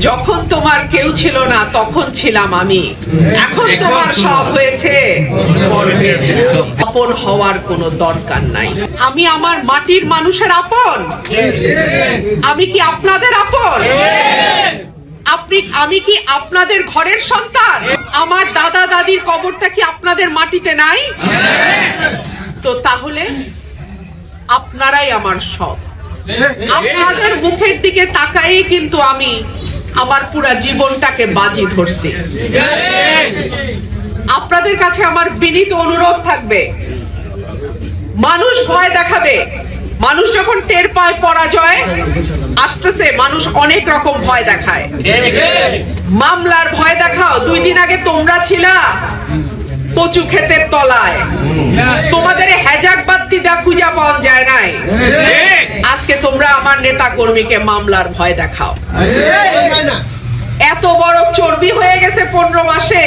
যখন তোমার কেউ ছিল না তখন ছিলাম আমি। এখন তোমার সব হয়েছে। আপন হওয়ার কোনো দরকার নাই। আমি আমার মাটির মানুষের আপন? আমি কি আপনাদের আপন? আপনি আমি কি আপনাদের ঘরের সন্তান? আমার দাদা দাদির কবরটা কি আপনাদের মাটিতে নাই? তো তাহলে আপনারাই আমার সব। আপনাদের মুখের দিকে তাকাই কিন্তু আমি আমার পুরা জীবনটাকে বাজি ধরছি। আপনাদের কাছে আমার বিনীত অনুরোধ থাকবে। মানুষ ভয় দেখাবে। মানুষ যখন টের পায় পরাজয় আসতেছে মানুষ অনেক রকম ভয় দেখায়। মামলার ভয় দেখাও দুই দিন আগে তোমরা ছিলা কচু ক্ষেতের তলায়। তোমাদের হ্যাজাক বাত্তি দা খুঁজা পাওয়া যায় নাই। আজকে তোমরা নেতা কর্মীকে মামলার ভয় দেখাও। এত বড় চর্বি হয়ে গেছে পনেরো মাসে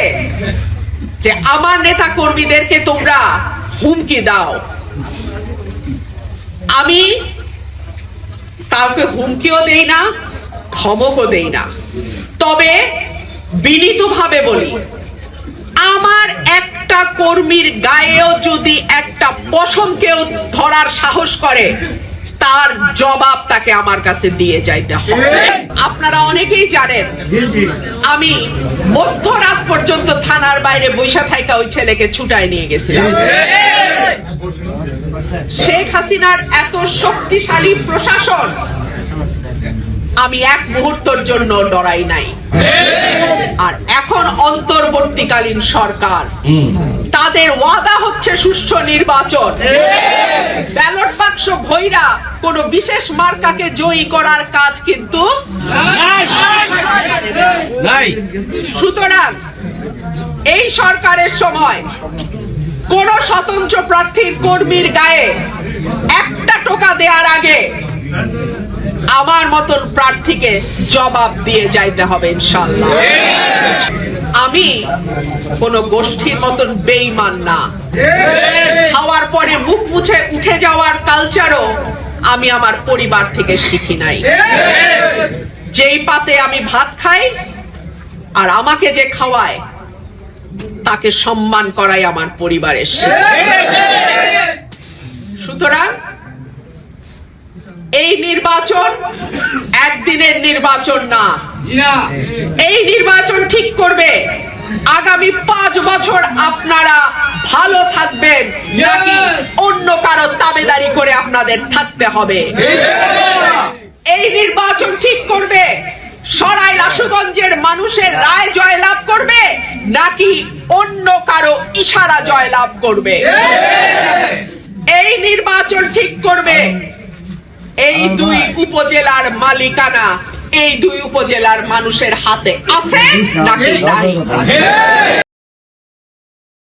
যে আমার নেতা কর্মীদেরকে তোমরা হুমকি দাও। আমি কাউকে হুমকিও দেই না, ধমকও দেই না। তবে বিনীতভাবে বলি, আমার একটা কর্মীর গায়েও যদি একটা পশমকেও ধরার সাহস করে তার জবাব তাকে আমার কাছে দিয়ে যাইতে হবে। আপনারা অনেকেই জানেন আমি মধ্যরাত পর্যন্ত থানার বাইরে বৈশা থাইকা ওই ছেলেকে ছুটায় নিয়ে গেছিলাম। শেখ হাসিনার এত শক্তিশালী প্রশাসন আমি এক মুহূর্তের জন্য ডরাই নাই। আর এখন অন্তর্বর্তীকালীন সরকার তাদের ওয়াদা হচ্ছে সুষ্ঠু নির্বাচন। বাক্স ভৈরা কোন বিশেষ মার্কাকে জয়ী করার কাজ কিন্তু সুতরাং এই সরকারের সময় কোন স্বতন্ত্র প্রার্থীর কর্মীর গায়ে একটা টোকা দেওয়ার আগে আমার মতন প্রার্থীকে জবাব দিয়ে যাইতে হবে ইনশাল্লাহ আমি কোন গোষ্ঠীর মতন বেইমান না। খাওয়ার পরে মুখ মুছে উঠে যাওয়ার আমি আমার পরিবার থেকে শিখি নাই। যেই পাতে আমি ভাত খাই আর আমাকে যে খাওয়ায়, তাকে সম্মান করাই আমার পরিবারের সুতরাং এই নির্বাচন একদিনের নির্বাচন না। এই নির্বাচন ঠিক করবে। আগামী পাঁচ বছর আপনারা ভালো থাকবেন নাকি অন্য কারও তাবেদারি করে আপনাদের থাকতে হবে? এই নির্বাচন ঠিক করবে? সরাই লাশুগঞ্জের মানুষের রায় জয়লাভ করবে নাকি অন্য কারও ইশারা জয়লাভ করবে? এই নির্বাচন ঠিক করবে এই দুই উপজেলার মালিকানা। এই দুই উপজেলার মানুষের হাতে আছে নাকি নাই?